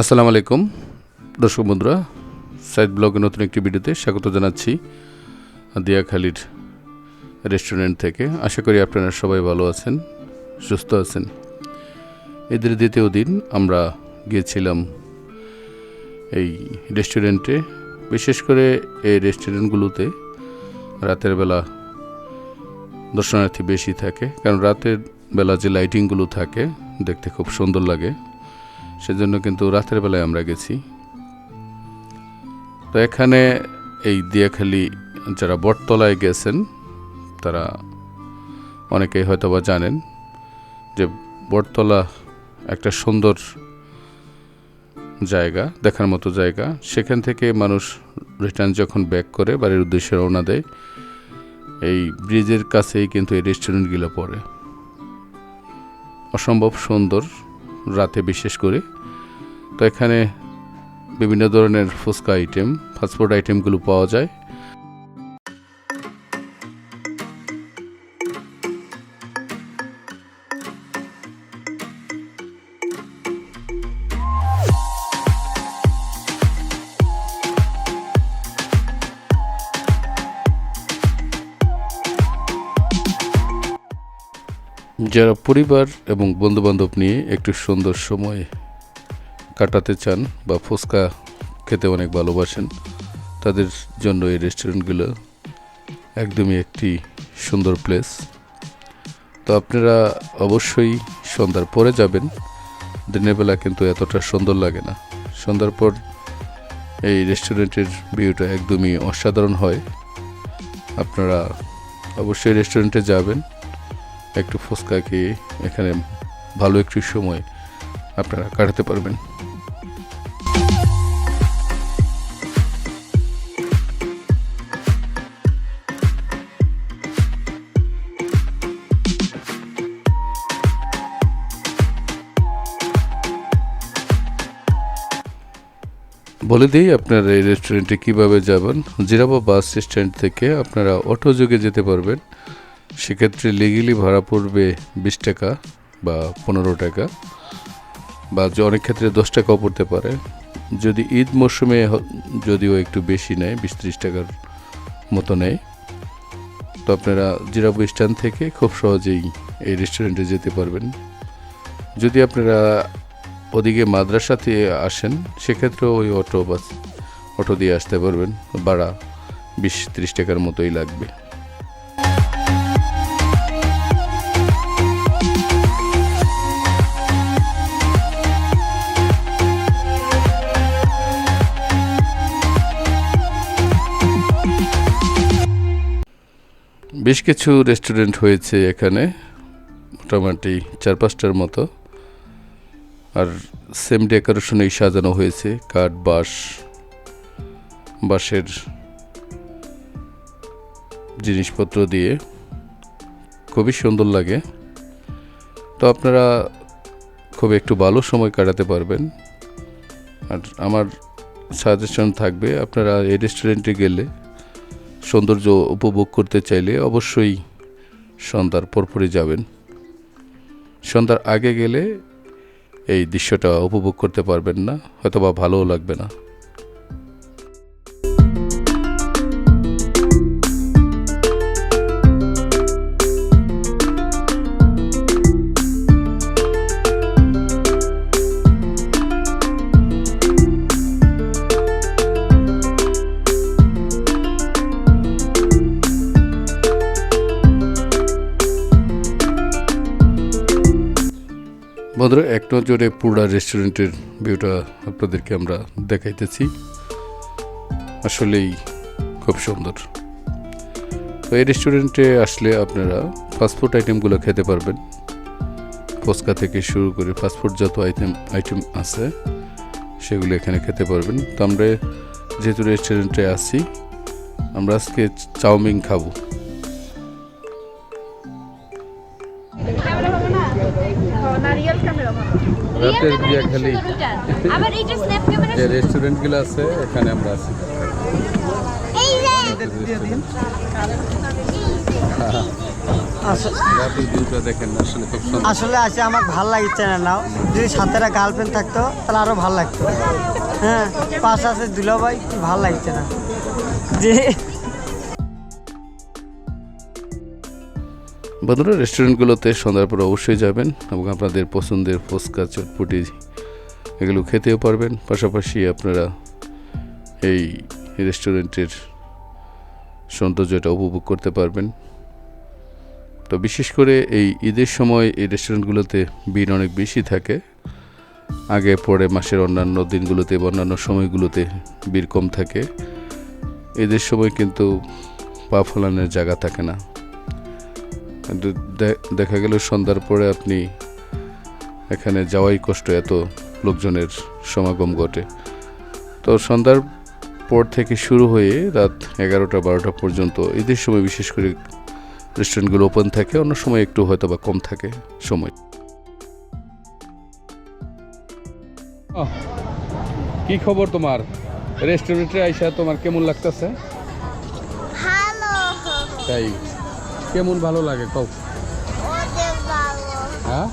আসসালামু আলাইকুম, দর্শক বন্ধুরা। সাইদ ব্লগের নতুন একটি ভিডিওতে স্বাগত জানাচ্ছি দিয়াখালির রেস্টুরেন্ট থেকে। আশা করি আপনারা সবাই ভালো আছেন, সুস্থ আছেন। এদের দ্বিতীয় দিন আমরা গিয়েছিলাম এই রেস্টুরেন্টে। বিশেষ করে এই রেস্টুরেন্টগুলোতে রাতের বেলা দর্শনার্থী বেশি থাকে, কারণ রাতের বেলা যে লাইটিংগুলো থাকে, দেখতে খুব সুন্দর লাগে। সেজন্য কিন্তু রাতের বেলায় আমরা গেছি। তো এখানে এই দিয়াখালি যারা বটতলায় গেছেন, তারা অনেকেই হয়তো বা জানেন যে বটতলা একটা সুন্দর জায়গা, দেখার মতো জায়গা। সেখান থেকে মানুষ রিটার্ন যখন ব্যাক করে, বাড়ির উদ্দেশ্যে রওনা দেয়, এই ব্রিজের কাছেই কিন্তু এই রেস্টুরেন্টগুলো পড়ে। অসম্ভব সুন্দর। রাতে বিশেষ করে। তো এখানে বিভিন্ন ধরনের ফুচকা আইটেম ফাস্টফুড আইটেমগুলো পাওয়া যায়। যারা পরিবার এবং বন্ধুবান্ধব নিয়ে একটু সুন্দর সময় কাটাতে চান বা ফুচকা খেতে অনেক ভালোবাসেন, তাদের জন্য এই রেস্টুরেন্টগুলো একদমই একটি সুন্দর প্লেস তো আপনারা অবশ্যই সন্ধ্যার পরে যাবেন। দিনের বেলা কিন্তু এতটা সুন্দর লাগে না। সন্ধ্যার পর এই রেস্টুরেন্টের ভিউটা একদমই অসাধারণ হয়। আপনারা অবশ্যই রেস্টুরেন্টে যাবেন। একটু ফুচকা খেয়ে এখানে ভালো একটু সময় আপনারা কাটাতে পারবেন। বলে দিই, আপনারা এই রেস্টুরেন্টে কীভাবে যাবেন? জিরাবা বাস স্ট্যান্ড থেকে আপনারা অটো যোগে যেতে পারবেন। সেক্ষেত্রে লিগেলি ভাড়া পড়বে বিশ টাকা বা পনেরো টাকা বা অনেক ক্ষেত্রে দশ টাকাও পড়তে পারে। যদি ঈদ মরশুমে যদিও একটু বেশি নেয়, বিশ ত্রিশ টাকার মতো নেয়। তো আপনারা জিরাবু স্ট্যান্ড থেকে খুব সহজেই এই রেস্টুরেন্টে যেতে পারবেন। যদি আপনারা ওদিকে মাদ্রাসাতে আসেন, সেক্ষেত্রেও ওই অটো বাস, অটো দিয়ে আসতে পারবেন। ভাড়া বিশ ত্রিশ টাকার মতোই লাগবে। বেশ কিছু রেস্টুরেন্ট হয়েছে এখানে, মোটামুটি চার পাঁচটার মতো। আর সেম ডেকোরেশনেই সাজানো হয়েছে, কাঠ, বাঁশ, বাঁশের জিনিসপত্র দিয়ে। খুবই সুন্দর লাগে। তো আপনারা খুব একটু ভালো সময় কাটাতে পারবেন। আর আমার সাজেশন থাকবে, আপনারা এই রেস্টুরেন্টে গেলে সৌন্দর্য উপভোগ করতে চাইলে অবশ্যই সন্ধ্যার পরপরই যাবেন। সন্ধ্যার আগে গেলে এই দৃশ্যটা উপভোগ করতে পারবেন না, হয়তোবা ভালোও লাগবে না। বন্ধুরা এক নজরে পুরা রেস্টুরেন্টের ভিউটা আপনাদেরকে আমরা দেখাইতেছি। আসলেই খুব সুন্দর। তো এই রেস্টুরেন্টে আসলে আপনারা ফাস্টফুড আইটেমগুলো খেতে পারবেন। ফুচকা থেকে শুরু করে ফাস্টফুড যত আইটেম আইটেম আছে, সেগুলো এখানে খেতে পারবেন। তো আমরা যেহেতু রেস্টুরেন্টে আসি আমরা আজকে চাউমিন খাব। রাতের বিয়া খালি। যে রেস্টুরেন্টগুলো আছে এখানে আমরা আছি। আস- দেখেন আসলে খুব সুন্দর। আসলে আছে আমার ভালো লাগছে না নাও। যদি সাথে একটা গার্লফ্রেন্ড থাকতো তাহলে আরও ভালো লাগতো। হ্যাঁ পাশে আছে দুলাভাই কি ভালো লাগছে না। যে বন্ধুরা রেস্টুরেন্টগুলোতে সন্ধ্যার পর অবশ্যই যাবেন এবং আপনাদের পছন্দের ফুচকা, চটপটি এগুলো খেতেও পারবেন। পাশাপাশি আপনারা এই রেস্টুরেন্টের সৌন্দর্যটা উপভোগ করতে পারবেন। তো বিশেষ করে এই ঈদের সময় এই রেস্টুরেন্টগুলোতে ভিড় অনেক বেশি থাকে। আগে, পরে মাসের অন্যান্য দিনগুলোতে বা অন্যান্য সময়গুলোতে ভিড় কম থাকে। ঈদের সময় কিন্তু পা ফলানোর জায়গা থাকে না। দেখা গেল সন্ধ্যার পরে আপনি এখানে যাওয়াই কষ্ট এত লোকজনের সমাগম ঘটে। তো সন্ধ্যার পর থেকে শুরু হয়ে রাত এগারোটা বারোটা পর্যন্ত ঈদের সময় বিশেষ করে রেস্টুরেন্টগুলো ওপেন থাকে অন্য সময় একটু হয়তো বা কম থাকে সময়। কি খবর তোমার? রেস্টুরেন্টে আইসা তোমার কেমন লাগতেছে? তাই। কেমন ভালো লাগে কও? হ্যাঁ?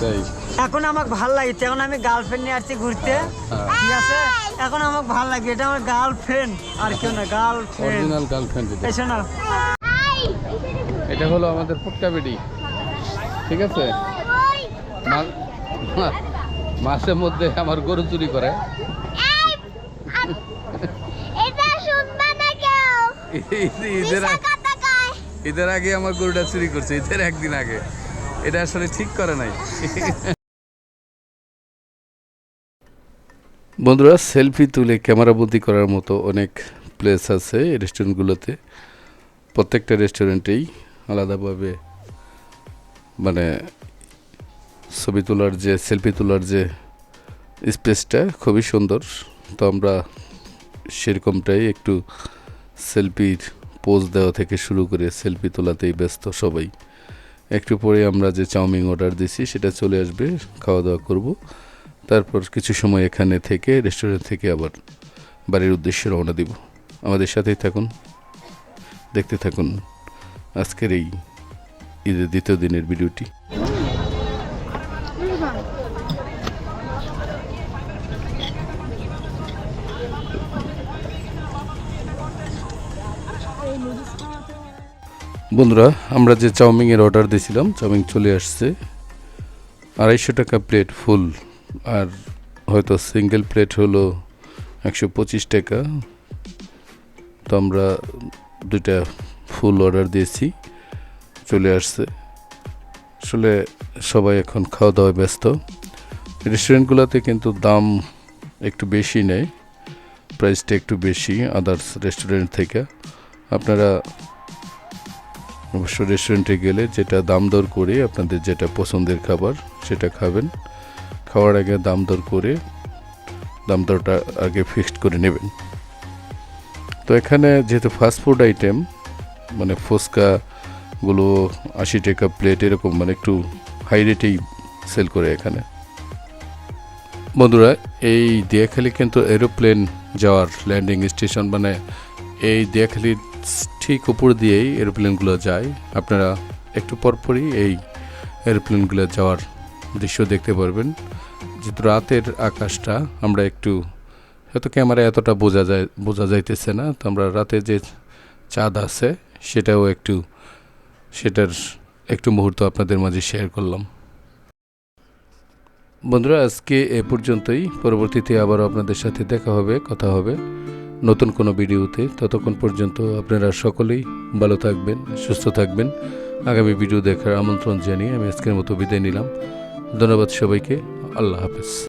তাই এখন আমাকে ভালো লাগছে এখন আমি গার্লফ্রেন্ড নিয়ে আসছি ঘুরতে। হ্যাঁ। ঠিক আছে? এখন আমাকে ভালো লাগছে এটা আমার গার্লফ্রেন্ড আর কেউ না গার্লফ্রেন্ড অরিজিনাল গার্লফ্রেন্ড এটা। এসো না। এটা হলো আমাদের ফুটকা বেডি। ঠিক আছে? মাসের মধ্যে আমার গরু চুরি করে। এটা শুনবে না কেউ? ঈদের ঈদের আগে আমার গরুটা চুরি করছে ঈদের একদিন আগে। এটা আসলে ঠিক করে নাই। বন্ধুরা, সেলফি তুলে ক্যামেরাবন্দি করার মতো অনেক প্লেস আছে রেস্টুরেন্টগুলোতে প্রত্যেকটা রেস্টুরেন্টেই আলাদাভাবে মানে ছবি তোলার যে সেলফি তোলার যে স্পেসটা খুবই সুন্দর। তো আমরা সেরকমটাই একটু সেলফির পোজ দেওয়া থেকে শুরু করে সেলফি তোলাতেই ব্যস্ত সবাই। একটু পরে আমরা যে চাউমিন অর্ডার দিছি, সেটা চলে আসবে খাওয়া দাওয়া করব। তারপর কিছু সময় এখানে থেকে রেস্টুরেন্ট থেকে আবার বাড়ির উদ্দেশ্যে রওনা দিব। আমাদের সাথেই থাকুন, দেখতে থাকুন আজকের এই ঈদের দ্বিতীয় দিনের ভিডিওটি। বন্ধুরা, আমরা যে চাউমিনের অর্ডার দিয়েছিলাম, চাউমিন চলে আসছে। আড়াইশো টাকা প্লেট ফুল আর হয়তো সিঙ্গেল প্লেট হলো একশো পঁচিশ টাকা। তো আমরা দুইটা ফুল অর্ডার দিয়েছি, চলে আসছে। আসলে সবাই এখন খাওয়া দাওয়ায় ব্যস্ত। রেস্টুরেন্টগুলোতে কিন্তু দাম একটু বেশি নেয় প্রাইসটা একটু বেশি আদার্স রেস্টুরেন্ট থেকে। আপনারা অবশ্য রেস্টুরেন্টে গেলে যেটা দাম দর করে আপনাদের যেটা পছন্দের খাবার, সেটা খাবেন। খাওয়ার আগে দাম দর করে দাম দরটা আগে ফিক্সড করে নেবেন। তো এখানে যেহেতু ফাস্ট ফুড আইটেম মানে ফুচকাগুলো আশি টাকা প্লেট এরকম মানে একটু হাই রেটেই সেল করে এখানে। বন্ধুরা, এই দিয়াখালি কিন্তু এরোপ্লেন যাওয়ার ল্যান্ডিং স্টেশন মানে এই দিয়াখালির ঠিক উপর দিয়েই এরোপ্লেনগুলো যায়। আপনারা একটু পরপরই এই এরোপ্লেনগুলো যাওয়ার দৃশ্য দেখতে পারবেন। যেহেতু রাতের আকাশটা, আমরা একটু, হয়তো ক্যামেরা এতটা বোঝা যায়, বোঝা যাইতেছে না। তো আমরা রাতে যে চাঁদ আছে, সেটাও একটু, সেটার একটু মুহূর্ত আপনাদের মাঝে শেয়ার করলাম। বন্ধুরা, আজকে এ পর্যন্তই। পরবর্তীতে আবারও আপনাদের সাথে দেখা হবে, কথা হবে। নতুন কোনো ভিডিওতে, ততক্ষণ পর্যন্ত আপনারা সকলেই ভালো থাকবেন, সুস্থ থাকবেন। আগামী ভিডিও দেখার আমন্ত্রণ জানিয়ে আমি আজকের মতো বিদায় নিলাম। ধন্যবাদ সবাইকে। আল্লাহ হাফেজ।